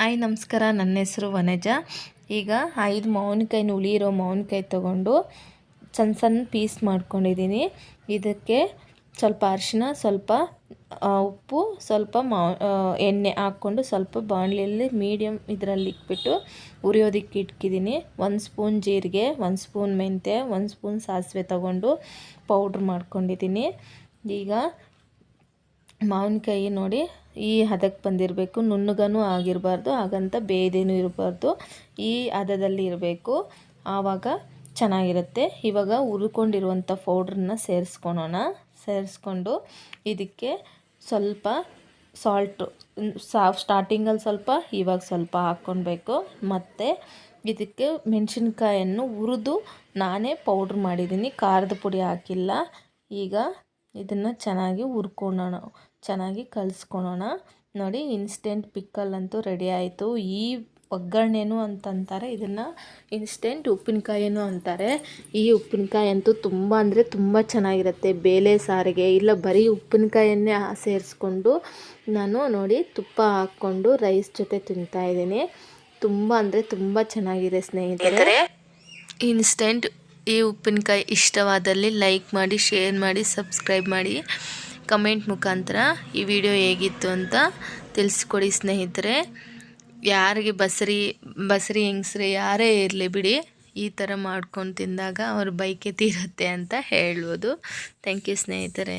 Hi, ನಮಸ್ಕಾರ. ನನ್ನ ಹೆಸರು ವನಜ. ಈಗ ಐದು ಮಾವಿನಕಾಯಿನ ಉಳಿ ಇರೋ ಮಾವಿನಕಾಯಿ ತೊಗೊಂಡು ಸಣ್ಣ ಸಣ್ಣ ಪೀಸ್ ಮಾಡ್ಕೊಂಡಿದ್ದೀನಿ. ಇದಕ್ಕೆ ಸ್ವಲ್ಪ ಅರಿಶಿನ ಸ್ವಲ್ಪ ಉಪ್ಪು, ಸ್ವಲ್ಪ ಮಾ ಎಣ್ಣೆ ಹಾಕ್ಕೊಂಡು ಸ್ವಲ್ಪ ಬಾಣಲಿಯಲ್ಲಿ ಮೀಡಿಯಮ್ ಇದರಲ್ಲಿ ಇಟ್ಬಿಟ್ಟು ಉರಿಯೋದಕ್ಕೆ ಇಟ್ಕಿದ್ದೀನಿ. ಒಂದು ಸ್ಪೂನ್ ಜೀರಿಗೆ, ಒಂದು ಸ್ಪೂನ್ ಮೆಂತ್ಯ, ಒಂದು ಸ್ಪೂನ್ ಸಾಸಿವೆ ತಗೊಂಡು ಪೌಡ್ರ್ ಮಾಡ್ಕೊಂಡಿದ್ದೀನಿ. ಈಗ ಮಾವಿನಕಾಯಿ ನೋಡಿ ಈ ಹದಕ್ಕೆ ಬಂದಿರಬೇಕು. ನುಣ್ಣಗನೂ ಆಗಿರಬಾರ್ದು, ಹಾಗಂತ ಬೇಯ್ದೇನೂ ಇರಬಾರ್ದು. ಈ ಹದದಲ್ಲಿ ಇರಬೇಕು. ಆವಾಗ ಚೆನ್ನಾಗಿರುತ್ತೆ. ಇವಾಗ ಹುರ್ಕೊಂಡಿರುವಂಥ ಪೌಡ್ರನ್ನ ಸೇರಿಸ್ಕೊಳೋಣ. ಸೇರಿಸ್ಕೊಂಡು ಇದಕ್ಕೆ ಸ್ವಲ್ಪ ಸಾಲ್ಟು, ಸಾ, ಸ್ಟಾರ್ಟಿಂಗಲ್ಲಿ ಸ್ವಲ್ಪ, ಇವಾಗ ಸ್ವಲ್ಪ ಹಾಕ್ಕೊಳ್ಬೇಕು. ಮತ್ತು ಇದಕ್ಕೆ ಮೆಣಸಿನ್ಕಾಯನ್ನು ಹುರಿದು ನಾನೇ ಪೌಡ್ರ್ ಮಾಡಿದ್ದೀನಿ. ಖಾರದ ಪುಡಿ ಹಾಕಿಲ್ಲ. ಈಗ ಇದನ್ನು ಚೆನ್ನಾಗಿ ಹುರ್ಕೊಳೋಣ. ಚೆನ್ನಾಗಿ ಕಲಿಸ್ಕೊಳೋಣ. ನೋಡಿ ಇನ್ಸ್ಟೆಂಟ್ ಪಿಕ್ಕಲ್ ಅಂತೂ ರೆಡಿ ಆಯಿತು. ಈ ಒಗ್ಗರಣೆನೂ ಅಂತಂತಾರೆ ಇದನ್ನು ಇನ್ಸ್ಟೆಂಟ್ ಉಪ್ಪಿನಕಾಯಿನೂ ಅಂತಾರೆ. ಈ ಉಪ್ಪಿನಕಾಯಿ ಅಂತೂ ತುಂಬ ಅಂದರೆ ತುಂಬ ಚೆನ್ನಾಗಿರುತ್ತೆ. ಬೇಳೆ ಸಾರಿಗೆ ಇಲ್ಲ ಬರೀ ಉಪ್ಪಿನಕಾಯಿಯನ್ನೇ ಸೇರಿಸ್ಕೊಂಡು ನಾನು ನೋಡಿ ತುಪ್ಪ ಹಾಕ್ಕೊಂಡು ರೈಸ್ ಜೊತೆ ತಿಂತಾಯಿದ್ದೀನಿ ತುಂಬ ಅಂದರೆ ತುಂಬ ಚೆನ್ನಾಗಿದೆ ಸ್ನೇಹಿತರೆ. ಇನ್ಸ್ಟೆಂಟ್ ಈ ಉಪ್ಪಿನಕಾಯಿ ಇಷ್ಟವಾದಲ್ಲಿ ಲೈಕ್ ಮಾಡಿ, ಶೇರ್ ಮಾಡಿ, ಸಬ್ಸ್ಕ್ರೈಬ್ ಮಾಡಿ. ಕಮೆಂಟ್ ಮುಖಾಂತರ ಈ ವಿಡಿಯೋ ಹೇಗಿತ್ತು ಅಂತ ತಿಳಿಸ್ಕೊಡಿ ಸ್ನೇಹಿತರೆ. ಯಾರಿಗೆ ಬಸರಿ ಬಸರಿ ಹೆಂಗಸ್ರೆ ಯಾರೇ ಇರಲಿ ಬಿಡಿ, ಈ ಥರ ಮಾಡ್ಕೊಂಡು ತಿಂದಾಗ ಅವ್ರ ಬೈಕೆ ತೀರುತ್ತೆ ಅಂತ ಹೇಳ್ಬೋದು. ಥ್ಯಾಂಕ್ ಯು ಸ್ನೇಹಿತರೆ.